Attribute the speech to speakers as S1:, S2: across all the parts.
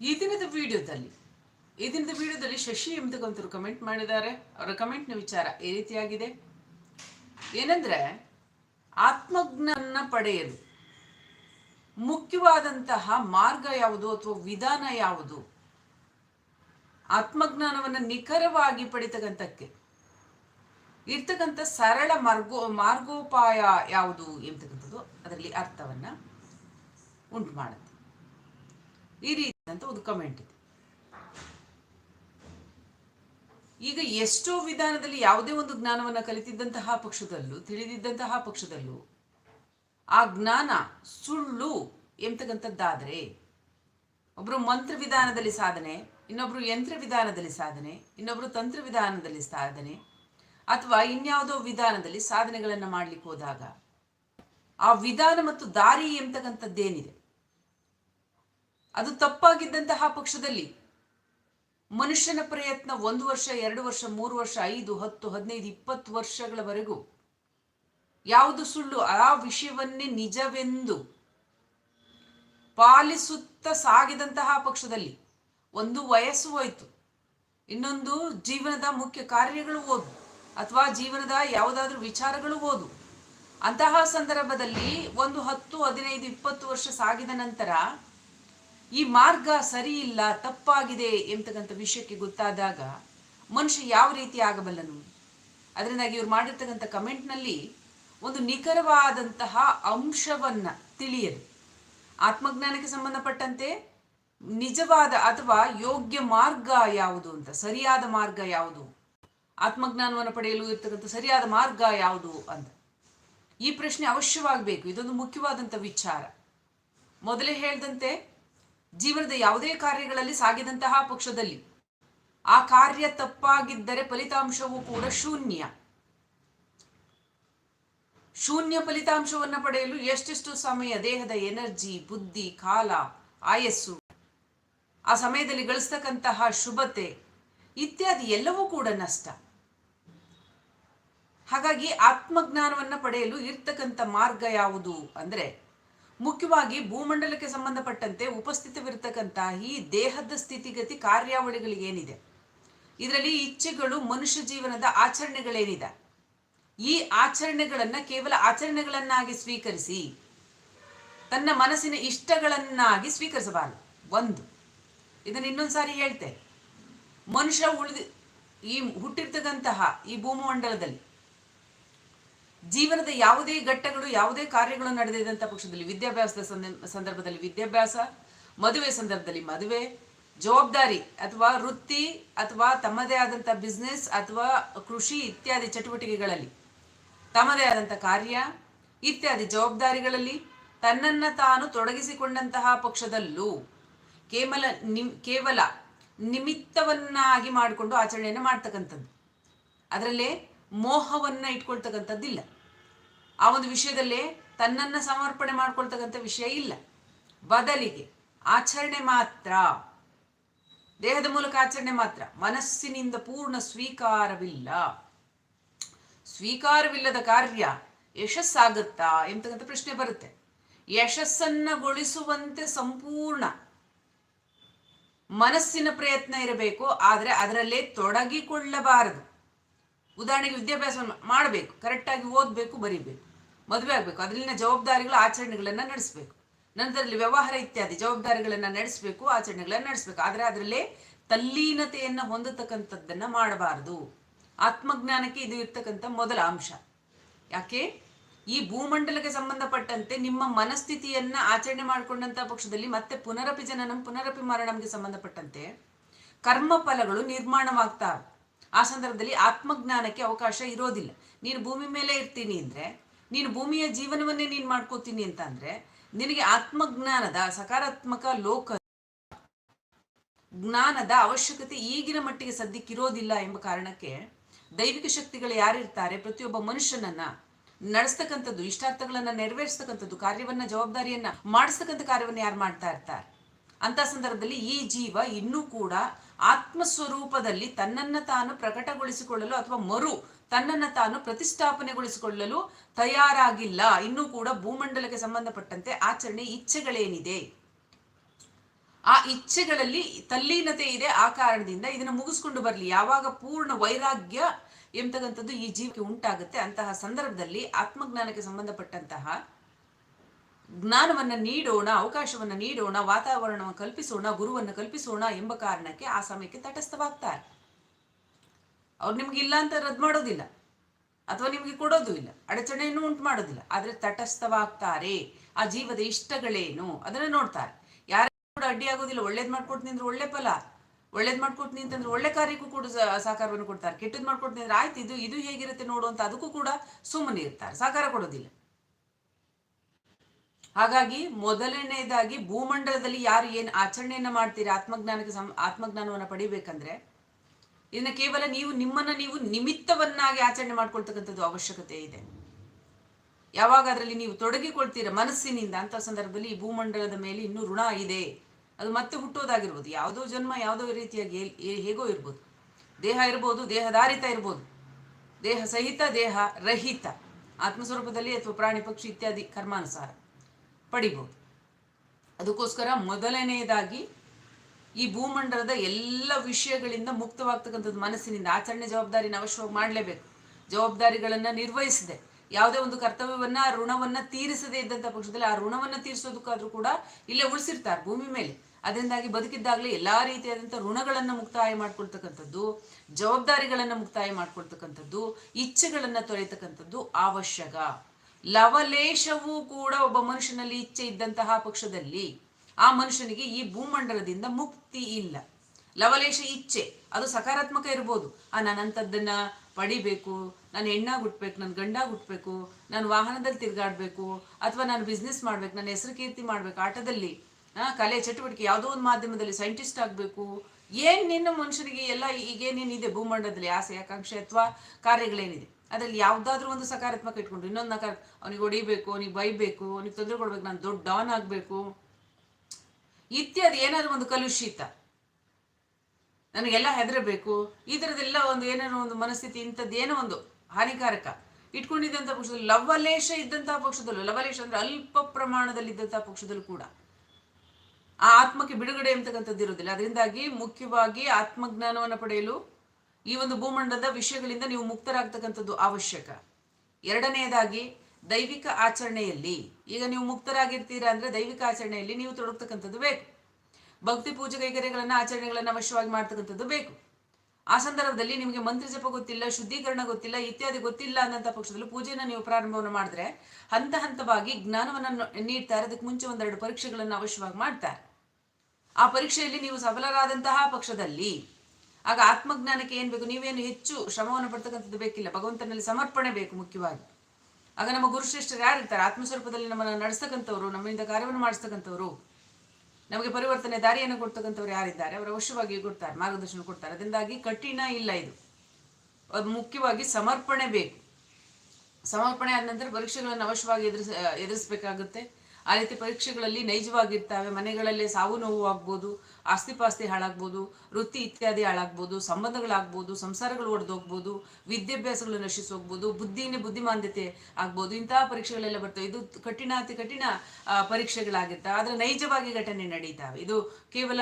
S1: ಈ ದಿನದ ವಿಡಿಯೋದಲ್ಲಿ, ಈ ದಿನದ ವಿಡಿಯೋದಲ್ಲಿ ಶಶಿ ಎಂಬತಕ್ಕಂಥವ್ರು ಕಮೆಂಟ್ ಮಾಡಿದ್ದಾರೆ. ಅವರ ಕಮೆಂಟ್ನ ವಿಚಾರ ಈ ರೀತಿಯಾಗಿದೆ. ಏನಂದ್ರೆ ಆತ್ಮಜ್ಞಾನ ಪಡೆಯಲು ಮುಖ್ಯವಾದಂತಹ ಮಾರ್ಗ ಯಾವುದು ಅಥವಾ ವಿಧಾನ ಯಾವುದು? ಆತ್ಮಜ್ಞಾನವನ್ನು ನಿಖರವಾಗಿ ಪಡಿತಕ್ಕಂಥಕ್ಕೆ ಇರ್ತಕ್ಕಂಥ ಸರಳ ಮಾರ್ಗೋ, ಮಾರ್ಗೋಪಾಯ ಯಾವುದು ಎಂತಕ್ಕಂಥದ್ದು, ಅದರಲ್ಲಿ ಅರ್ಥವನ್ನ ಉಂಟು ಮಾಡುತ್ತೆ. ಈ ರೀತಿ ಅಂತ ಒಂದು ಕಮೆಂಟ್ ಇದೆ. ಈಗ ಎಷ್ಟೋ ವಿಧಾನದಲ್ಲಿ ಯಾವುದೇ ಒಂದು ಜ್ಞಾನವನ್ನು ಕಲಿತಿದ್ದಂತಹ ಪಕ್ಷದಲ್ಲೂ, ತಿಳಿದಿದ್ದಂತಹ ಪಕ್ಷದಲ್ಲೂ, ಆ ಜ್ಞಾನ ಸುಳ್ಳು ಎಂತಕ್ಕಂಥದ್ದಾದರೆ, ಒಬ್ರು ಮಂತ್ರ ವಿಧಾನದಲ್ಲಿ ಸಾಧನೆ, ಇನ್ನೊಬ್ರು ಯಂತ್ರ ವಿಧಾನದಲ್ಲಿ ಸಾಧನೆ, ಇನ್ನೊಬ್ರು ತಂತ್ರ ವಿಧಾನದಲ್ಲಿ ಸಾಧನೆ, ಅಥವಾ ಇನ್ಯಾವುದೋ ವಿಧಾನದಲ್ಲಿ ಸಾಧನೆಗಳನ್ನು ಮಾಡ್ಲಿಕ್ಕೆ ಹೋದಾಗ ಆ ವಿಧಾನ ಮತ್ತು ದಾರಿ ಎಂಬತಕ್ಕಂಥದ್ದೇನಿದೆ ಅದು ತಪ್ಪಾಗಿದ್ದಂತಹ ಪಕ್ಷದಲ್ಲಿ ಮನುಷ್ಯನ ಪ್ರಯತ್ನ ಒಂದು ವರ್ಷ, ಎರಡು ವರ್ಷ, ಮೂರು ವರ್ಷ, ಐದು, ಹತ್ತು, ಹದಿನೈದು, ಇಪ್ಪತ್ತು ವರ್ಷಗಳವರೆಗೂ ಯಾವುದು ಸುಳ್ಳು? ಆ ವಿಷಯವನ್ನೇ ನಿಜವೆಂದು ಪಾಲಿಸುತ್ತ ಸಾಗಿದಂತಹ ಪಕ್ಷದಲ್ಲಿ ಒಂದು ವಯಸ್ಸು ಹೋಯ್ತು. ಇನ್ನೊಂದು ಜೀವನದ ಮುಖ್ಯ ಕಾರ್ಯಗಳು ಓದು ಅಥವಾ ಜೀವನದ ಯಾವುದಾದ್ರೂ ವಿಚಾರಗಳು ಓದು ಅಂತಹ ಸಂದರ್ಭದಲ್ಲಿ ಒಂದು ಹತ್ತು, ಹದಿನೈದು, ಇಪ್ಪತ್ತು ವರ್ಷ ಸಾಗಿದ ನಂತರ ಈ ಮಾರ್ಗ ಸರಿ ಇಲ್ಲ, ತಪ್ಪಾಗಿದೆ ಎಂತಕ್ಕಂಥ ವಿಷಯಕ್ಕೆ ಗೊತ್ತಾದಾಗ ಮನುಷ್ಯ ಯಾವ ರೀತಿ ಆಗಬಲ್ಲನು? ಅದರಿಂದಾಗಿ ಇವ್ರು ಮಾಡಿರ್ತಕ್ಕಂಥ ಕಮೆಂಟ್ನಲ್ಲಿ ಒಂದು ನಿಖರವಾದಂತಹ ಅಂಶವನ್ನ ತಿಳಿಯಲು ಆತ್ಮಜ್ಞಾನಕ್ಕೆ ಸಂಬಂಧಪಟ್ಟಂತೆ ನಿಜವಾದ ಅಥವಾ ಯೋಗ್ಯ ಮಾರ್ಗ ಯಾವುದು ಅಂತ, ಸರಿಯಾದ ಮಾರ್ಗ ಯಾವುದು? ಆತ್ಮಜ್ಞಾನವನ್ನು ಪಡೆಯಲು ಇರ್ತಕ್ಕಂಥ ಸರಿಯಾದ ಮಾರ್ಗ ಯಾವುದು ಅಂತ. ಈ ಪ್ರಶ್ನೆ ಅವಶ್ಯವಾಗಬೇಕು. ಇದೊಂದು ಮುಖ್ಯವಾದಂಥ ವಿಚಾರ. ಮೊದಲೇ ಹೇಳಿದಂತೆ ಜೀವನದ ಯಾವುದೇ ಕಾರ್ಯಗಳಲ್ಲಿ ಸಾಗಿದಂತಹ ಪಕ್ಷದಲ್ಲಿ ಆ ಕಾರ್ಯ ತಪ್ಪಾಗಿದ್ದರೆ ಫಲಿತಾಂಶವು ಕೂಡ ಶೂನ್ಯ. ಶೂನ್ಯ ಫಲಿತಾಂಶವನ್ನು ಪಡೆಯಲು ಎಷ್ಟೆಷ್ಟು ಸಮಯ, ದೇಹದ ಎನರ್ಜಿ, ಬುದ್ಧಿ, ಕಾಲ, ಆಯಸ್ಸು, ಆ ಸಮಯದಲ್ಲಿ ಗಳಿಸ್ತಕ್ಕಂತಹ ಶುಭತೆ ಇತ್ಯಾದಿ ಎಲ್ಲವೂ ಕೂಡ ನಷ್ಟ. ಹಾಗಾಗಿ ಆತ್ಮಜ್ಞಾನವನ್ನು ಪಡೆಯಲು ಇರ್ತಕ್ಕಂಥ ಮಾರ್ಗ ಯಾವುದು ಅಂದ್ರೆ ಮುಖ್ಯವಾಗಿ ಭೂಮಂಡಲಕ್ಕೆ ಸಂಬಂಧಪಟ್ಟಂತೆ ಉಪಸ್ಥಿತವಿರತಕ್ಕಂತಹ ಈ ದೇಹದ ಸ್ಥಿತಿಗತಿ ಕಾರ್ಯಾವಳಿಗಳಿಗೇನಿದೆ ಇದರಲ್ಲಿ ಇಚ್ಛೆಗಳು, ಮನುಷ್ಯ ಜೀವನದ ಆಚರಣೆಗಳೇನಿದೆ? ಈ ಆಚರಣೆಗಳನ್ನ ಕೇವಲ ಆಚರಣೆಗಳನ್ನಾಗಿ ಸ್ವೀಕರಿಸಿ ತನ್ನ ಮನಸ್ಸಿನ ಇಷ್ಟಗಳನ್ನಾಗಿ ಸ್ವೀಕರಿಸಬಾರದು. ಒಂದು. ಇದನ್ನು ಇನ್ನೊಂದು ಸಾರಿ ಹೇಳ್ತೆ. ಮನುಷ್ಯ ಉಳಿದು ಈ ಹುಟ್ಟಿರ್ತಕ್ಕಂತಹ ಈ ಭೂಮಂಡಲದಲ್ಲಿ ಜೀವನದ ಯಾವುದೇ ಘಟ್ಟಗಳು, ಯಾವುದೇ ಕಾರ್ಯಗಳು ನಡೆದಿದ್ದಂಥ ಪಕ್ಷದಲ್ಲಿ ವಿದ್ಯಾಭ್ಯಾಸದ ಸಂದರ್ಭದಲ್ಲಿ ವಿದ್ಯಾಭ್ಯಾಸ, ಮದುವೆ ಸಂದರ್ಭದಲ್ಲಿ ಮದುವೆ, ಜವಾಬ್ದಾರಿ ಅಥವಾ ವೃತ್ತಿ ಅಥವಾ ತಮ್ಮದೇ ಆದಂಥ ಬಿಸ್ನೆಸ್ ಅಥವಾ ಕೃಷಿ ಇತ್ಯಾದಿ ಚಟುವಟಿಕೆಗಳಲ್ಲಿ, ತಮ್ಮದೇ ಆದಂಥ ಕಾರ್ಯ ಇತ್ಯಾದಿ ಜವಾಬ್ದಾರಿಗಳಲ್ಲಿ ತನ್ನನ್ನು ತಾನು ತೊಡಗಿಸಿಕೊಂಡಂತಹ ಪಕ್ಷದಲ್ಲೂ ಕೇವಲ ನಿಮ್, ಕೇವಲ ನಿಮಿತ್ತವನ್ನಾಗಿ ಮಾಡಿಕೊಂಡು ಆಚರಣೆಯನ್ನು ಮಾಡ್ತಕ್ಕಂಥದ್ದು. ಅದರಲ್ಲೇ ಮೋಹವನ್ನ ಇಟ್ಕೊಳ್ತಕ್ಕಂಥದ್ದಿಲ್ಲ ಆ ಒಂದು ವಿಷಯದಲ್ಲೇ ತನ್ನನ್ನ ಸಮರ್ಪಣೆ ಮಾಡ್ಕೊಳ್ತಕ್ಕಂಥ ವಿಷಯ ಇಲ್ಲ. ಬದಲಿಗೆ ಆಚರಣೆ ಮಾತ್ರ. ದೇಹದ ಮೂಲಕ ಆಚರಣೆ ಮಾತ್ರ. ಮನಸ್ಸಿನಿಂದ ಪೂರ್ಣ ಸ್ವೀಕಾರವಿಲ್ಲ. ಸ್ವೀಕಾರವಿಲ್ಲದ ಕಾರ್ಯ ಯಶಸ್ಸಾಗುತ್ತಾ ಎಂಬತಕ್ಕಂಥ ಪ್ರಶ್ನೆ ಬರುತ್ತೆ. ಯಶಸ್ಸನ್ನಗೊಳಿಸುವಂತೆ ಸಂಪೂರ್ಣ ಮನಸ್ಸಿನ ಪ್ರಯತ್ನ ಇರಬೇಕು, ಆದರೆ ಅದರಲ್ಲೇ ತೊಡಗಿಕೊಳ್ಳಬಾರದು. ಉದಾಹರಣೆಗೆ ವಿದ್ಯಾಭ್ಯಾಸ ಮಾಡಬೇಕು, ಕರೆಕ್ಟಾಗಿ ಓದಬೇಕು, ಬರೀಬೇಕು. ಮದುವೆ ಆಗಬೇಕು, ಅದರಲ್ಲಿನ ಜವಾಬ್ದಾರಿಗಳು, ಆಚರಣೆಗಳನ್ನು ನಡೆಸಬೇಕು. ನಂತರದಲ್ಲಿ ವ್ಯವಹಾರ ಇತ್ಯಾದಿ ಜವಾಬ್ದಾರಿಗಳನ್ನು ನಡೆಸಬೇಕು, ಆಚರಣೆಗಳನ್ನು ನಡೆಸಬೇಕು. ಆದರೆ ಅದರಲ್ಲೇ ತಲ್ಲೀನತೆಯನ್ನು ಹೊಂದತಕ್ಕಂಥದ್ದನ್ನು ಮಾಡಬಾರದು. ಆತ್ಮಜ್ಞಾನಕ್ಕೆ ಇದು ಇರ್ತಕ್ಕಂಥ ಮೊದಲ ಅಂಶ. ಯಾಕೆ? ಈ ಭೂಮಂಡಲಕ್ಕೆ ಸಂಬಂಧಪಟ್ಟಂತೆ ನಿಮ್ಮ ಮನಸ್ಥಿತಿಯನ್ನ ಆಚರಣೆ ಮಾಡಿಕೊಂಡಂತಹ ಪಕ್ಷದಲ್ಲಿ ಮತ್ತೆ ಪುನರಪಿ ಜನನಂ, ಪುನರಪಿ ಮರಣಂಗೆ ಸಂಬಂಧಪಟ್ಟಂತೆ ಕರ್ಮ ಫಲಗಳು ನಿರ್ಮಾಣವಾಗ್ತಾವೆ ಆ ಸಂದರ್ಭದಲ್ಲಿ ಆತ್ಮಜ್ಞಾನಕ್ಕೆ ಅವಕಾಶ ಇರೋದಿಲ್ಲ. ನೀನು ಭೂಮಿ ಮೇಲೆ ಇರ್ತೀನಿ ಅಂದರೆ, ನೀನು ಭೂಮಿಯ ಜೀವನವನ್ನೇ ನೀನು ಮಾಡ್ಕೋತೀನಿ ಅಂತ ನಿನಗೆ ಆತ್ಮಜ್ಞಾನದ, ಸಕಾರಾತ್ಮಕ ಲೋಕ ಜ್ಞಾನದ ಅವಶ್ಯಕತೆ ಈಗಿನ ಮಟ್ಟಿಗೆ ಸದ್ಯಕ್ಕಿರೋದಿಲ್ಲ ಎಂಬ ಕಾರಣಕ್ಕೆ ದೈವಿಕ ಶಕ್ತಿಗಳು ಯಾರಿರ್ತಾರೆ, ಪ್ರತಿಯೊಬ್ಬ ಮನುಷ್ಯನನ್ನ ನಡೆಸ್ತಕ್ಕಂಥದ್ದು, ಇಷ್ಟಾರ್ಥಗಳನ್ನ ನೆರವೇರಿಸ್ತಕ್ಕಂಥದ್ದು, ಕಾರ್ಯವನ್ನ, ಜವಾಬ್ದಾರಿಯನ್ನ ಮಾಡಿಸ್ತಕ್ಕಂಥ ಕಾರ್ಯವನ್ನ ಯಾರು ಮಾಡ್ತಾ ಇರ್ತಾರೆ? ಅಂತ ಸಂದರ್ಭದಲ್ಲಿ ಈ ಜೀವ ಇನ್ನೂ ಕೂಡ ಆತ್ಮಸ್ವರೂಪದಲ್ಲಿ ತನ್ನನ್ನ ತಾನು ಪ್ರಕಟಗೊಳಿಸಿಕೊಳ್ಳಲು ಅಥವಾ ಮರು ತನ್ನನ್ನ ತಾನು ಪ್ರತಿಷ್ಠಾಪನೆಗೊಳಿಸಿಕೊಳ್ಳಲು ತಯಾರಾಗಿಲ್ಲ. ಇನ್ನೂ ಕೂಡ ಭೂಮಂಡಲಕ್ಕೆ ಸಂಬಂಧಪಟ್ಟಂತೆ ಆಚರಣೆ ಇಚ್ಛೆಗಳೇನಿದೆ? ಆ ಇಚ್ಛೆಗಳಲ್ಲಿ ತಲ್ಲೀನತೆ ಇದೆ. ಆ ಕಾರಣದಿಂದ ಇದನ್ನು ಮುಗಿಸ್ಕೊಂಡು ಬರಲಿ. ಯಾವಾಗ ಪೂರ್ಣ ವೈರಾಗ್ಯ ಎಂಬತಕ್ಕಂಥದ್ದು ಈ ಜೀವಕ್ಕೆ ಉಂಟಾಗುತ್ತೆ. ಅಂತಹ ಸಂದರ್ಭದಲ್ಲಿ ಆತ್ಮಜ್ಞಾನಕ್ಕೆ ಸಂಬಂಧಪಟ್ಟಂತಹ ಜ್ಞಾನವನ್ನು ನೀಡೋಣ, ಅವಕಾಶವನ್ನು ನೀಡೋಣ, ವಾತಾವರಣವನ್ನು ಕಲ್ಪಿಸೋಣ, ಗುರುವನ್ನು ಕಲ್ಪಿಸೋಣ ಎಂಬ ಕಾರಣಕ್ಕೆ ಆ ಸಮಯಕ್ಕೆ ತಟಸ್ಥವಾಗ್ತಾರೆ. ಅವ್ರು ನಿಮ್ಗೆ ಇಲ್ಲ ಅಂತ ರದ್ದು ಮಾಡೋದಿಲ್ಲ. ಅಥವಾ ನಿಮಗೆ ಕೊಡೋದು ಇಲ್ಲ. ಅಡಚಣೆಯನ್ನು ಉಂಟು ಮಾಡೋದಿಲ್ಲ. ಆದರೆ ತಟಸ್ಥವಾಗ್ತಾರೆ. ಆ ಜೀವದ ಇಷ್ಟಗಳೇನು? ಅದನ್ನ ನೋಡ್ತಾರೆ. ಯಾರು ಕೂಡ ಅಡ್ಡಿ ಆಗೋದಿಲ್ಲ. ಒಳ್ಳೇದು ಮಾಡ್ಕೊಡ್ತೀನಿ ಅಂದ್ರೆ ಒಳ್ಳೆ ಫಲ. ಒಳ್ಳೇದು ಮಾಡ್ಕೊಡ್ತೀನಿ ನಿಂತಂದ್ರೆ ಒಳ್ಳೆ ಕಾರ್ಯಕ್ಕೂ ಕೂಡ ಸಹಕಾರವನ್ನು ಕೊಡ್ತಾರೆ. ಕೆಟ್ಟದ್ದು ಮಾಡ್ಕೊಡ್ತೀನಿ ನಿಂದ್ರೆ ಆಯ್ತು, ಇದು ಇದು ಹೇಗಿರುತ್ತೆ ನೋಡು ಅಂತ ಅದಕ್ಕೂ ಕೂಡ ಸುಮ್ಮನೆ ಇರ್ತಾರೆ. ಸಹಕಾರ ಕೊಡೋದಿಲ್ಲ. ಹಾಗಾಗಿ ಮೊದಲನೇದಾಗಿ ಭೂಮಂಡಲದಲ್ಲಿ ಯಾರು ಏನು ಆಚರಣೆಯನ್ನ ಮಾಡ್ತೀರಿ, ಆತ್ಮಜ್ಞಾನಕ್ಕೆ ಸಂ, ಆತ್ಮಜ್ಞಾನವನ್ನು ಪಡಿಬೇಕಂದ್ರೆ, ಇದನ್ನ ಕೇವಲ ನೀವು ನಿಮ್ಮನ್ನ ನೀವು ನಿಮಿತ್ತವನ್ನಾಗಿ ಆಚರಣೆ ಮಾಡ್ಕೊಳ್ತಕ್ಕಂಥದ್ದು ಅವಶ್ಯಕತೆ ಇದೆ. ಯಾವಾಗ ಅದರಲ್ಲಿ ನೀವು ತೊಡಗಿಕೊಳ್ತೀರ ಮನಸ್ಸಿನಿಂದ, ಅಂತ ಸಂದರ್ಭದಲ್ಲಿ ಈ ಭೂಮಂಡಲದ ಮೇಲೆ ಇನ್ನೂ ಋಣ ಇದೆ. ಅದು ಮತ್ತೆ ಹುಟ್ಟೋದಾಗಿರ್ಬೋದು. ಯಾವುದೋ ಜನ್ಮ, ಯಾವುದೋ ರೀತಿಯಾಗಿ ಹೇಗೋ ಇರ್ಬೋದು. ದೇಹ ಇರ್ಬೋದು ದೇಹಧಾರಿತ ಇರ್ಬೋದು. ದೇಹ ಸಹಿತ, ದೇಹ ರಹಿತ. ಆತ್ಮಸ್ವರೂಪದಲ್ಲಿ ಅಥವಾ ಪ್ರಾಣಿ ಪಕ್ಷಿ ಇತ್ಯಾದಿ ಕರ್ಮಾನುಸಾರ. ಪಡಿಬೋದು. ಅದಕ್ಕೋಸ್ಕರ ಮೊದಲನೆಯದಾಗಿ ಈ ಭೂಮಂಡಲದ ಎಲ್ಲ ವಿಷಯಗಳಿಂದ ಮುಕ್ತವಾಗ್ತಕ್ಕಂಥದ್ದು ಮನಸ್ಸಿನಿಂದ ಆಚರಣೆ ಜವಾಬ್ದಾರಿ ಅವಶ್ಯವಾಗಿ ಮಾಡಲೇಬೇಕು. ಜವಾಬ್ದಾರಿಗಳನ್ನು ನಿರ್ವಹಿಸಿದೆ ಯಾವುದೇ ಒಂದು ಕರ್ತವ್ಯವನ್ನ, ಋಣವನ್ನ ತೀರಿಸದೆ ಇದ್ದಂಥ ಪಕ್ಷದಲ್ಲಿ ಆ ಋಣವನ್ನ ತೀರಿಸೋದಕ್ಕಾದ್ರೂ ಕೂಡ ಇಲ್ಲೇ ಉಳಿಸಿರ್ತಾರೆ ಭೂಮಿ ಮೇಲೆ. ಅದರಿಂದಾಗಿ ಬದುಕಿದ್ದಾಗಲೇ ಎಲ್ಲಾ ರೀತಿಯಾದಂಥ ಋಣಗಳನ್ನು ಮುಕ್ತಾಯ ಮಾಡ್ಕೊಳ್ತಕ್ಕಂಥದ್ದು, ಜವಾಬ್ದಾರಿಗಳನ್ನು ಮುಕ್ತಾಯ ಮಾಡ್ಕೊಳ್ತಕ್ಕಂಥದ್ದು, ಇಚ್ಛೆಗಳನ್ನು ತೊರೆಯತಕ್ಕಂಥದ್ದು ಅವಶ್ಯಕ. ಲವಲೇಶವೂ ಕೂಡ ಒಬ್ಬ ಮನುಷ್ಯನಲ್ಲಿ ಇಚ್ಛೆ ಇದ್ದಂತಹ ಪಕ್ಷದಲ್ಲಿ ಆ ಮನುಷ್ಯನಿಗೆ ಈ ಭೂಮಂಡಲದಿಂದ ಮುಕ್ತಿ ಇಲ್ಲ. ಲವಲೇಶ ಇಚ್ಛೆ, ಅದು ಸಕಾರಾತ್ಮಕ ಇರ್ಬೋದು. ಆ, ನಾನು ಪಡಿಬೇಕು, ನಾನು ಹೆಣ್ಣಾಗಿ ಹುಟ್ಬೇಕು ನನ್ನ ಗಂಡಾಗಿ ಹುಟ್ಟಬೇಕು ನಾನು ವಾಹನದಲ್ಲಿ ತಿರುಗಾಡಬೇಕು, ಅಥವಾ ನಾನು ಬಿಸ್ನೆಸ್ ಮಾಡಬೇಕು ನನ್ನ ಹೆಸರು ಕೀರ್ತಿ ಮಾಡಬೇಕು, ಆಟದಲ್ಲಿ ಕಲೆ ಚಟುವಟಿಕೆ ಯಾವುದೋ ಒಂದು ಮಾಧ್ಯಮದಲ್ಲಿ ಸೈಂಟಿಸ್ಟ್ ಆಗಬೇಕು. ಏನು ನಿನ್ನ ಮನುಷ್ಯನಿಗೆ ಎಲ್ಲ ಈಗೇನೇನಿದೆ ಭೂಮಂಡಲದಲ್ಲಿ ಆಸೆ, ಆಕಾಂಕ್ಷೆ ಅಥವಾ ಕಾರ್ಯಗಳೇನಿದೆ? ಅದ್ರಲ್ಲಿ ಯಾವುದಾದ್ರೂ ಒಂದು ಸಕಾರಾತ್ಮಕ ಇಟ್ಕೊಂಡು ಇನ್ನೊಂದು ನಕಾರ, ಅವನಿಗೆ ಹೊಡಿಬೇಕು, ಅವನಿಗೆ ಬೈಬೇಕು, ಅವನಿಗೆ ತೊಂದರೆ ಕೊಡ್ಬೇಕು, ನಾನು ದೊಡ್ಡ ಡಾನ್ ಆಗಬೇಕು. ಇತ್ಯಾದಿ ಏನಾದ್ರು ಒಂದು ಕಲುಷಿತ. ನನಗೆಲ್ಲ ಹೆದರಬೇಕು. ಈ ಥರದ್ದೆಲ್ಲ ಒಂದು ಏನಾದ್ರು ಒಂದು ಮನಸ್ಥಿತಿ ಇಂಥದ್ದು ಏನೋ ಒಂದು ಹಾನಿಕಾರಕ. ಇಟ್ಕೊಂಡಿದ್ದಂಥ ಪಕ್ಷದಲ್ಲಿ, ಲವಲೇಶ ಇದ್ದಂತಹ ಪಕ್ಷದಲ್ಲೂ, ಲವಲೇಶ ಅಂದ್ರೆ ಅಲ್ಪ ಪ್ರಮಾಣದಲ್ಲಿ ಇದ್ದಂತಹ ಪಕ್ಷದಲ್ಲೂ ಕೂಡ. ಆ ಆತ್ಮಕ್ಕೆ ಬಿಡುಗಡೆ ಅಂತಕ್ಕಂಥದ್ದು ಇರೋದಿಲ್ಲ ಅದರಿಂದಾಗಿ ಮುಖ್ಯವಾಗಿ ಆತ್ಮಜ್ಞಾನವನ್ನು ಪಡೆಯಲು ಈ ಒಂದು ಭೂಮಂಡಲದ ವಿಷಯಗಳಿಂದ ನೀವು ಮುಕ್ತರಾಗ್ತಕ್ಕಂಥದ್ದು ಅವಶ್ಯಕ. ಎರಡನೆಯದಾಗಿ, ದೈವಿಕ ಆಚರಣೆಯಲ್ಲಿ, ಈಗ ನೀವು ಮುಕ್ತರಾಗಿರ್ತೀರಾ ಅಂದ್ರೆ ದೈವಿಕ ಆಚರಣೆಯಲ್ಲಿ ನೀವು ತೊಡಗ್ತಕ್ಕಂಥದ್ದು ಬೇಕು. ಭಕ್ತಿ ಪೂಜೆ ಕೈಗರೆಗಳನ್ನು ಆಚರಣೆಗಳನ್ನು ಅವಶ್ಯವಾಗಿ ಮಾಡ್ತಕ್ಕಂಥದ್ದು ಬೇಕು. ಆ ಸಂದರ್ಭದಲ್ಲಿ ನಿಮಗೆ ಮಂತ್ರ ಜಪ ಗೊತ್ತಿಲ್ಲ, ಶುದ್ಧೀಕರಣ ಗೊತ್ತಿಲ್ಲ, ಇತ್ಯಾದಿ ಗೊತ್ತಿಲ್ಲ ಅನ್ನಂತ ಪಕ್ಷದಲ್ಲಿ ಪೂಜೆಯನ್ನು ನೀವು ಪ್ರಾರಂಭವನ್ನು ಮಾಡಿದ್ರೆ ಹಂತ ಹಂತವಾಗಿ ಜ್ಞಾನವನ್ನು ನೀಡ್ತಾರೆ. ಅದಕ್ಕೆ ಮುಂಚೆ ಒಂದೆರಡು ಪರೀಕ್ಷೆಗಳನ್ನು ಅವಶ್ಯವಾಗಿ ಮಾಡ್ತಾರೆ. ಆ ಪರೀಕ್ಷೆಯಲ್ಲಿ ನೀವು ಸಫಲರಾದಂತಹ ಪಕ್ಷದಲ್ಲಿ ಆಗ ಆತ್ಮಜ್ಞಾನಕ್ಕೆ ಏನ್ ಬೇಕು? ನೀವೇನು ಹೆಚ್ಚು ಶ್ರಮವನ್ನು ಪಡ್ತಕ್ಕಂಥದ್ದು ಬೇಕಿಲ್ಲ. ಭಗವಂತನಲ್ಲಿ ಸಮರ್ಪಣೆ ಬೇಕು ಮುಖ್ಯವಾಗಿ. ಆಗ ನಮ್ಮ ಗುರುಶ್ರೇಷ್ಠರು ಯಾರಿರ್ತಾರೆ ಆತ್ಮಸ್ವರೂಪದಲ್ಲಿ ನಮ್ಮನ್ನು ನಡೆಸ್ತಕ್ಕಂಥವ್ರು, ನಮ್ಮಿಂದ ಕಾರ್ಯವನ್ನು ಮಾಡಿಸ್ತಕ್ಕಂಥವ್ರು. ನಮಗೆ ಪರಿವರ್ತನೆ ದಾರಿಯನ್ನು ಕೊಡ್ತಕ್ಕಂಥವ್ರು ಯಾರಿದ್ದಾರೆ? ಅವರು ಅವಶ್ಯವಾಗಿ ಕೊಡ್ತಾರೆ, ಮಾರ್ಗದರ್ಶನ ಕೊಡ್ತಾರೆ. ಅದರಿಂದಾಗಿ ಕಠಿಣ ಇಲ್ಲ ಇದು. ಅದು ಮುಖ್ಯವಾಗಿ ಸಮರ್ಪಣೆ ಬೇಕು. ಸಮರ್ಪಣೆ ಆದ ನಂತರ ಪರೀಕ್ಷೆಗಳನ್ನು ಅವಶ್ಯವಾಗಿ ಎದುರಿಸ, ಎದುರಿಸಬೇಕಾಗುತ್ತೆ. ಆ ರೀತಿ ಪರೀಕ್ಷೆಗಳಲ್ಲಿ ನೈಜವಾಗಿರ್ತವೆ. ಮನೆಗಳಲ್ಲಿ ಸಾವು ನೋವು ಆಗ್ಬೋದು. ಆಸ್ತಿಪಾಸ್ತಿ ಹಾಳಾಗ್ಬೋದು, ವೃತ್ತಿ ಇತ್ಯಾದಿ ಹಾಳಾಗ್ಬೋದು, ಸಂಬಂಧಗಳಾಗ್ಬೋದು, ಸಂಸಾರಗಳು ಒಡೆದೋಗ್ಬೋದು, ವಿದ್ಯಾಭ್ಯಾಸಗಳು ನಶಿಸೋಗ್ಬೋದು, ಬುದ್ಧಿನೇ ಬುದ್ಧಿಮಾಂದ್ಯತೆ ಆಗ್ಬೋದು ಇಂತಹ ಪರೀಕ್ಷೆಗಳೆಲ್ಲ ಬರ್ತವೆ. ಇದು ಕಠಿಣ, ಅತಿ ಕಠಿಣ ಪರೀಕ್ಷೆಗಳಾಗಿರ್ತವೆ ಆದರೆ ನೈಜವಾಗಿ ಘಟನೆ ನಡೀತಾವೆ. ಇದು ಕೇವಲ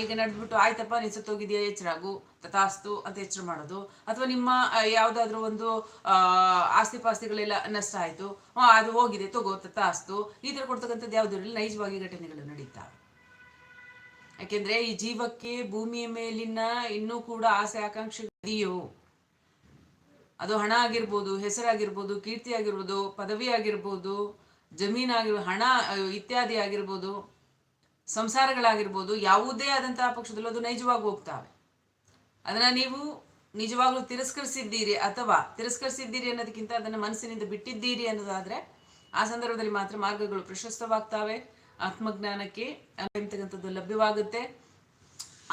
S1: ಈಗ ನಡೆದ್ಬಿಟ್ಟು ಆಯ್ತಪ್ಪ, ನೀನು ಎಚ್ಚರಾಗು ತಥಾಸ್ತು ಅಂತ ಎಚ್ಚರ ಮಾಡೋದು. ಅಥವಾ ನಿಮ್ಮ ಯಾವುದಾದ್ರೂ ಒಂದು ಆಸ್ತಿ ಪಾಸ್ತಿಗಳೆಲ್ಲ ನಷ್ಟ ಆಯಿತು. ಅದು ಹೋಗಿದೆ. ತಗೋ, ತಥಾಸ್ತು. ಈ ಥರ ಕೊಡ್ತಕ್ಕಂಥದ್ದು ಯಾವುದರಲ್ಲಿ ನೈಜವಾಗಿ ಘಟನೆಗಳು ನಡೀತಾವೆ. ಯಾಕೆಂದ್ರೆ ಈ ಜೀವಕ್ಕೆ ಭೂಮಿಯ ಮೇಲಿನ ಇನ್ನೂ ಕೂಡ ಆಸೆ, ಆಕಾಂಕ್ಷೆ ಇದೆಯೋ? ಅದು ಹಣ ಆಗಿರ್ಬೋದು, ಹೆಸರಾಗಿರ್ಬೋದು, ಕೀರ್ತಿ ಆಗಿರ್ಬೋದು, ಪದವಿ ಆಗಿರ್ಬೋದು ಜಮೀನಾಗಿರ್ಬೋದು ಹಣ, ಇತ್ಯಾದಿ ಆಗಿರ್ಬೋದು, ಸಂಸಾರಗಳಾಗಿರ್ಬೋದು, ಯಾವುದೇ ಆದಂತಹ ಪಕ್ಷದಲ್ಲೂ ಅದು ನೈಜವಾಗಿ ಹೋಗ್ತಾವೆ. ಅದನ್ನ ನೀವು ನಿಜವಾಗ್ಲೂ ತಿರಸ್ಕರಿಸಿದ್ದೀರಿ ಅಥವಾ ತಿರಸ್ಕರಿಸಿದ್ದೀರಿ ಅನ್ನೋದಕ್ಕಿಂತ ಅದನ್ನ ಮನಸ್ಸಿನಿಂದ ಬಿಟ್ಟಿದ್ದೀರಿ ಅನ್ನೋದಾದ್ರೆ ಆ ಸಂದರ್ಭದಲ್ಲಿ ಮಾತ್ರ ಮಾರ್ಗಗಳು ಪ್ರಶಸ್ತವಾಗ್ತವೆ. ಆತ್ಮಜ್ಞಾನಕ್ಕೆ ಅಂತಕ್ಕಂಥದ್ದು ಲಭ್ಯವಾಗುತ್ತೆ.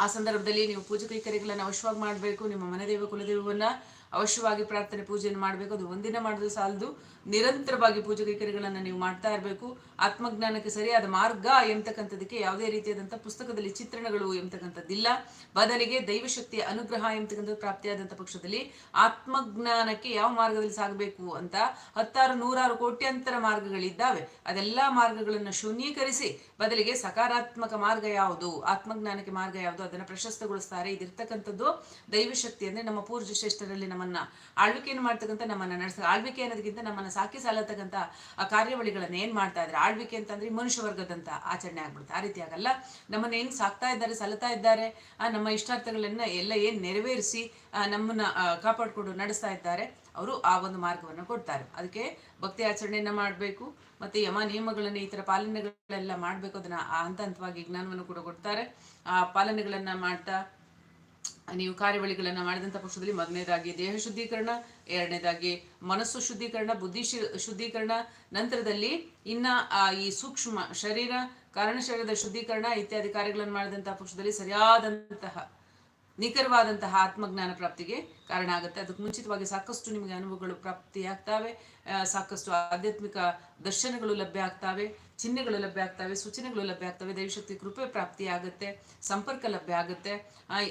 S1: ಆ ಸಂದರ್ಭದಲ್ಲಿ ನೀವು ಪೂಜೆ ಕೈಕರ್ಯಗಳನ್ನು ಅವಶ್ಯವಾಗಿ ಮಾಡಬೇಕು, ನಿಮ್ಮ ಮನೆದೇವ ಕುಲದೇವವನ್ನು ಅವಶ್ಯವಾಗಿ ಪ್ರಾರ್ಥನೆ ಪೂಜೆಯನ್ನು ಮಾಡಬೇಕು. ಅದು ಒಂದಿನ ಮಾಡಿದ್ರೆ ಸಾಲದು. ನಿರಂತರವಾಗಿ ಪೂಜೆ ಕೈಕರ್ಯಗಳನ್ನು ನೀವು ಮಾಡ್ತಾ ಇರಬೇಕು. ಆತ್ಮಜ್ಞಾನಕ್ಕೆ ಸರಿಯಾದ ಮಾರ್ಗ ಎಂಬತಕ್ಕಂಥದಕ್ಕೆ ಯಾವುದೇ ರೀತಿಯಾದಂಥ ಪುಸ್ತಕದಲ್ಲಿ ಚಿತ್ರಣಗಳು ಎಂಬತಕ್ಕಂಥದ್ದಿಲ್ಲ ಬದಲಿಗೆ ದೈವಶಕ್ತಿಯ ಅನುಗ್ರಹ ಎಂಬತಕ್ಕಂಥದ್ದು ಪ್ರಾಪ್ತಿಯಾದಂಥ ಪಕ್ಷದಲ್ಲಿ ಆತ್ಮಜ್ಞಾನಕ್ಕೆ ಯಾವ ಮಾರ್ಗದಲ್ಲಿ ಸಾಗಬೇಕು ಅಂತ ಹತ್ತಾರು ನೂರಾರು ಕೋಟ್ಯಂತರ ಮಾರ್ಗಗಳಿದ್ದಾವೆ. ಅದೆಲ್ಲ ಮಾರ್ಗಗಳನ್ನು ಶೂನ್ಯೀಕರಿಸಿ ಬದಲಿಗೆ ಸಕಾರಾತ್ಮಕ ಮಾರ್ಗ ಯಾವುದು, ಆತ್ಮಜ್ಞಾನಕ್ಕೆ ಮಾರ್ಗ ಯಾವುದು, ಅದನ್ನು ಪ್ರಶಸ್ತಗೊಳಿಸ್ತಾರೆ. ಇದಿರ್ತಕ್ಕಂಥದ್ದು ದೈವಶಕ್ತಿ ಅಂದ್ರೆ ನಮ್ಮ ಪೂರ್ವ ಶ್ರೇಷ್ಠರಲ್ಲಿ ನಮ್ಮನ್ನ ಆಳ್ವಿಕೆಯನ್ನು ಮಾಡ್ತಕ್ಕಂಥ ನಮ್ಮನ್ನ ನಡೆಸ, ಆಳ್ವಿಕೆ ಅನ್ನೋದಕ್ಕಿಂತ ನಮ್ಮನ್ನ ಸಾಕಿ ಸಾಲತಕ್ಕಂಥ ಆ ಕಾರ್ಯವಳಿಗಳನ್ನ ಏನ್ ಮಾಡ್ತಾ ಇದ್ದಾರೆ? ಆಳ್ವಿಕೆ ಅಂತಂದ್ರೆ ಮನುಷ್ಯ ವರ್ಗದಂತ ಆಚರಣೆ ಆಗ್ಬಿಡುತ್ತೆ. ಆ ರೀತಿ ಆಗಲ್ಲ. ನಮ್ಮನ್ನ ಏನ್ ಸಾಕ್ತಾ ಇದ್ದಾರೆ ಸಲತಾ ಇದ್ದಾರೆ ನಮ್ಮ ಇಷ್ಟಾರ್ಥಗಳನ್ನ ಎಲ್ಲ ಏನ್ ನೆರವೇರಿಸಿ ನಮ್ಮನ್ನ ಕಾಪಾಡಿಕೊಂಡು ನಡೆಸ್ತಾ ಇದ್ದಾರೆ, ಅವರು ಆ ಒಂದು ಮಾರ್ಗವನ್ನು ಕೊಡ್ತಾರೆ. ಅದಕ್ಕೆ ಭಕ್ತಿ ಆಚರಣೆಯನ್ನ ಮಾಡಬೇಕು, ಮತ್ತೆ ಯಮ ನಿಯಮಗಳನ್ನ ಈ ತರ ಪಾಲನೆಗಳೆಲ್ಲ ಮಾಡಬೇಕು, ಅದನ್ನ ಹಂತ ಹಂತವಾಗಿ ಜ್ಞಾನವನ್ನು ಕೂಡ ಕೊಡ್ತಾರೆ. ಆ ಪಾಲನೆಗಳನ್ನ ಮಾಡ್ತಾ ನೀವು ಕಾರ್ಯವಳಿಗಳನ್ನು ಮಾಡಿದಂಥ ಪಕ್ಷದಲ್ಲಿ ಮೊದಲನೇದಾಗಿ ದೇಹ ಶುದ್ಧೀಕರಣ, ಎರಡನೇದಾಗಿ ಮನಸ್ಸು ಶುದ್ಧೀಕರಣ, ಬುದ್ಧಿ ಶುದ್ಧೀಕರಣ, ನಂತರದಲ್ಲಿ ಇನ್ನ ಈ ಸೂಕ್ಷ್ಮ ಶರೀರ, ಕಾರಣ ಶರೀರದ ಶುದ್ಧೀಕರಣ ಇತ್ಯಾದಿ ಕಾರ್ಯಗಳನ್ನು ಮಾಡಿದಂತಹ ಪಕ್ಷದಲ್ಲಿ ಸರಿಯಾದಂತಹ, ನಿಖರವಾದಂತಹ ಆತ್ಮಜ್ಞಾನ ಪ್ರಾಪ್ತಿಗೆ ಕಾರಣ ಆಗುತ್ತೆ. ಅದಕ್ಕೆ ಮುಂಚಿತವಾಗಿ ಸಾಕಷ್ಟು ನಿಮಗೆ ಅನುಭವಗಳು ಪ್ರಾಪ್ತಿಯಾಗ್ತವೆ ಸಾಕಷ್ಟು ಆಧ್ಯಾತ್ಮಿಕ ದರ್ಶನಗಳು ಲಭ್ಯ ಆಗ್ತವೆ. ಚಿಹ್ನೆಗಳು ಲಭ್ಯ ಆಗ್ತವೆ, ಸೂಚನೆಗಳು ಲಭ್ಯ ಆಗ್ತವೆ, ದೈವಶಕ್ತಿ, ಕೃಪೆ ಪ್ರಾಪ್ತಿ ಆಗುತ್ತೆ ಸಂಪರ್ಕ ಲಭ್ಯ ಆಗುತ್ತೆ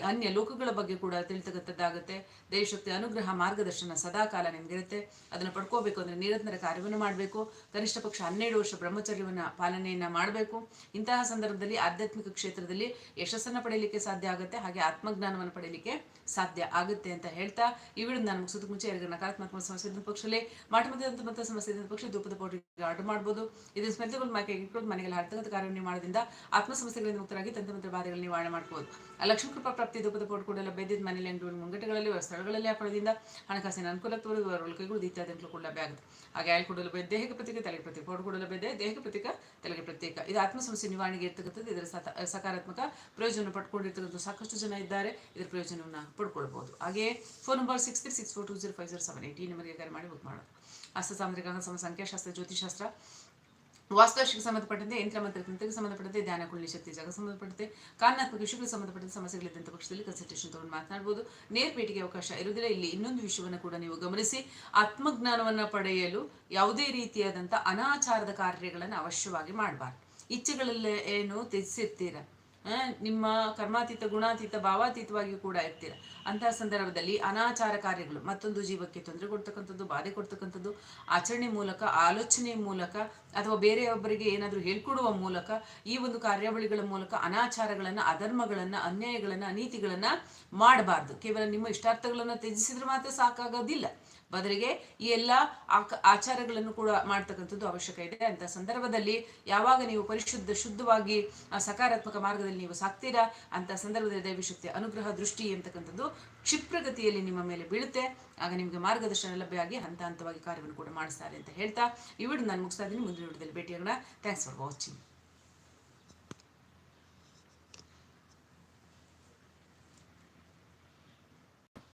S1: ಅನ್ಯ ಲೋಕಗಳ ಬಗ್ಗೆ ಕೂಡ ತಿಳಿತಕ್ಕಂಥದ್ದಾಗುತ್ತೆ. ದೈವಶಕ್ತಿ ಅನುಗ್ರಹ ಮಾರ್ಗದರ್ಶನ ಸದಾಕಾಲ ನಿಮ್ಗಿರುತ್ತೆ. ಅದನ್ನು ಪಡ್ಕೋಬೇಕು ಅಂದರೆ ನಿರಂತರ ಕಾರ್ಯವನ್ನು ಮಾಡಬೇಕು. ಕನಿಷ್ಠ ಪಕ್ಷ ಹನ್ನೆರಡು ವರ್ಷ ಬ್ರಹ್ಮಚರ್ಯವನ್ನು ಪಾಲನೆಯನ್ನು ಮಾಡಬೇಕು. ಇಂತಹ ಸಂದರ್ಭದಲ್ಲಿ ಆಧ್ಯಾತ್ಮಿಕ ಕ್ಷೇತ್ರದಲ್ಲಿ ಯಶಸ್ಸನ್ನು ಪಡೆಯಲಿಕ್ಕೆ ಸಾಧ್ಯ ಆಗುತ್ತೆ. ಹಾಗೆ ಆತ್ಮಜ್ಞಾನವನ್ನು ಪಡೆಯಲಿಕ್ಕೆ ಸಾಧ್ಯ ಆಗುತ್ತೆ ಅಂತ ಹೇಳ್ತಾ ಈ ವಿಡಿಯೋ ನಾನು ಮುಗಿಸೋದಕ್ಕೆ ಮುಂಚೆ ಎರಡು ನಕಾರಾತ್ಮಕ ಸಮಸ್ಯೆ ಪಕ್ಷದಲ್ಲಿ. ಮಾಟ ಸಮಸ್ಯೆ ಪಕ್ಷ ಧೂಪದ ಪೌಡರ್ ಆರ್ಡರ್ ಮಾಡ್ಬೋದು. ಇದು ಸ್ಮೆಲ್ತಗಳು ಮಾಕೆ ಇಟ್ಕೊಂಡು ಮನೆಗೆಲ್ಲ ಹರ್ತಕ್ಕಂಥ ಕಾರ್ಯ ನಿರ್ಮಾಣದಿಂದ ಆತ್ಮ ಸಮಸ್ಯೆಗಳಿಂದ ಮುಕ್ತರಾಗಿ ತಂತ್ರಮಂತ್ರ ಬಾಧೆಗಳ ನಿವಾರಣೆ ಮಾಡ್ಬೋದು. ಆ ಲಕ್ಷ್ಮೀ ಕೃಪಾ ಪ್ರಾಪ್ತಿ ಧೂಪದ ಪೋಟ್ ಕೂಡ ಬೆದ್ದಿದ್ದ ಮನೆಯಲ್ಲಿ ಮುಂಗಟ್ಟಗಳಲ್ಲಿ ಸ್ಥಳಗಳಲ್ಲಿ ಹಾಕೊಳ್ಳೋದ್ರಿಂದ ಹಣಕಾಸಿನ ಅನುಕೂಲ ತೋರುವ ಇತ್ಯಾದಿ ಕೂಡ ಲಭ್ಯ ಆಗುತ್ತೆ. ಹಾಗೆ ಆಯ್ಲ್ ಕೊಡಲು ದೇಹಕ್ಕೆ ಪ್ರತ್ಯೇಕ ತಲೆಗೆ ಪ್ರತಿ ಪೋಟ್ ಕೊಡಲು ಬೇರೆ ದೇಹಕ್ಕೆ ಪ್ರತ್ಯೇಕ ತಲೆಗೆ ಪ್ರತ್ಯೇಕ ಇದು ಆತ್ಮ ಸಮಸ್ಯೆ ನಿವಾರಣೆಗೆ ಇರ್ತಕ್ಕಂಥದ್ದು, ಇದರ ಸಕಾರಾತ್ಮಕ ಪ್ರಯೋಜನ ಪಡ್ಕೊಂಡಿರ್ತಕ್ಕಂಥ ಸಾಕಷ್ಟು ಜನ ಇದ್ದಾರೆ. ಇದರ ಪ್ರಯೋಜನವನ್ನು ಪಡ್ಕೊಳ್ಬಹುದು ಹಾಗೆ phone number six three six four two zero five zero seven eight ನಂಬರ್ಗೆ ಕರೆ ಮಾಡಿ ಬುಕ್ ಮಾಡೋದು. ಹಸ್ತ ಸಾಮುದ್ರಿಕ ಸಮ ಸಂಖ್ಯಾಶಾಸ್ತ್ರ ಜ್ಯೋತಿಷಾಸ್ತ್ರ ವಾಸ್ತುಶಿಗೆ ಸಂಬಂಧಪಟ್ಟಂತೆ ಯಂತ್ರ ಮಂತ್ರ ತಂತ್ರಕ್ಕೆ ಸಂಬಂಧಪಟ್ಟಂತೆ ಧ್ಯಾನ ಕುಳ್ಳಿ ಶಕ್ತಿ ಜಾಗ ಸಂಬಂಧಪಟ್ಟಂತೆ ಕಾರಣಾತ್ಮಕ ವಿಷಯಗಳಿಗೆ ಸಂಬಂಧಪಟ್ಟಂತೆ ಸಮಸ್ಯೆಗಳಿದ್ದಂಥ ಪಕ್ಷದಲ್ಲಿ ಕನ್ಸಲ್ಟೇಷನ್ ತಗೊಂಡು ಮಾತನಾಡಬಹುದು ನೇರ ಅವಕಾಶ ಇರುವುದಿಲ್ಲ. ಇಲ್ಲಿ ಇನ್ನೊಂದು ವಿಷಯವನ್ನು ಕೂಡ ನೀವು ಗಮನಿಸಿ. ಆತ್ಮಜ್ಞಾನವನ್ನು ಪಡೆಯಲು ಯಾವುದೇ ರೀತಿಯಾದಂಥ ಅನಾಚಾರದ ಕಾರ್ಯಗಳನ್ನು ಅವಶ್ಯವಾಗಿ ಮಾಡಬಾರ್ದು. ಇಚ್ಛೆಗಳಲ್ಲೇ ಏನು ತ್ಯಜಿಸಿರ್ತೀರ. ನಿಮ್ಮ ಕರ್ಮಾತೀತ, ಗುಣಾತೀತ, ಭಾವಾತೀತವಾಗಿ ಕೂಡ ಇರ್ತೀರ. ಅಂತಹ ಸಂದರ್ಭದಲ್ಲಿ ಅನಾಚಾರ ಕಾರ್ಯಗಳು, ಮತ್ತೊಂದು ಜೀವಕ್ಕೆ ತೊಂದರೆ ಕೊಡ್ತಕ್ಕಂಥದ್ದು, ಬಾಧೆ ಕೊಡ್ತಕ್ಕಂಥದ್ದು, ಆಚರಣೆ ಮೂಲಕ, ಆಲೋಚನೆ ಮೂಲಕ, ಅಥವಾ ಬೇರೆಯೊಬ್ಬರಿಗೆ ಏನಾದರೂ ಹೇಳ್ಕೊಡುವ ಮೂಲಕ, ಈ ಒಂದು ಕಾರ್ಯಾವಳಿಗಳ ಮೂಲಕ ಅನಾಚಾರಗಳನ್ನು, ಅಧರ್ಮಗಳನ್ನು, ಅನ್ಯಾಯಗಳನ್ನು ಅನೀತಿಗಳನ್ನು ಮಾಡಬಾರ್ದು. ಕೇವಲ ನಿಮ್ಮ ಇಷ್ಟಾರ್ಥಗಳನ್ನು ತ್ಯಜಿಸಿದ್ರೆ ಮಾತ್ರ ಸಾಕಾಗೋದಿಲ್ಲ. ಬದಲಿಗೆ ಈ ಎಲ್ಲ ಆಚಾರಗಳನ್ನು ಕೂಡ ಮಾಡ್ತಕ್ಕಂಥದ್ದು ಅವಶ್ಯಕ ಇದೆ. ಅಂತ ಸಂದರ್ಭದಲ್ಲಿ ಯಾವಾಗ ನೀವು ಪರಿಶುದ್ಧ, ಶುದ್ಧವಾಗಿ ಸಕಾರಾತ್ಮಕ ಮಾರ್ಗದಲ್ಲಿ ನೀವು ಸಾಕ್ತೀರಾ ಅಂತ ಸಂದರ್ಭದಲ್ಲಿ ದೈವಶಕ್ತಿ ಅನುಗ್ರಹ, ದೃಷ್ಟಿ ಅಂತಕ್ಕಂಥದ್ದು ಕ್ಷಿಪ್ರಗತಿಯಲ್ಲಿ ನಿಮ್ಮ ಮೇಲೆ ಬೀಳುತ್ತೆ. ಆಗ ನಿಮಗೆ ಮಾರ್ಗದರ್ಶನ ಲಭ್ಯ ಆಗಿ ಹಂತ ಹಂತವಾಗಿ ಕಾರ್ಯವನ್ನು ಕೂಡ ಮಾಡಿಸ್ತಾರೆ ಅಂತ ಹೇಳ್ತಾ ಈ ವಿಡಿಯೋ ನಾನು ಮುಗಿಸ್ತಾ ಇದ್ದೀನಿ. ಮುಂದಿನ ವಿಡಿಯೋದಲ್ಲಿ ಭೇಟಿಯಾಗೋಣ. Thanks for watching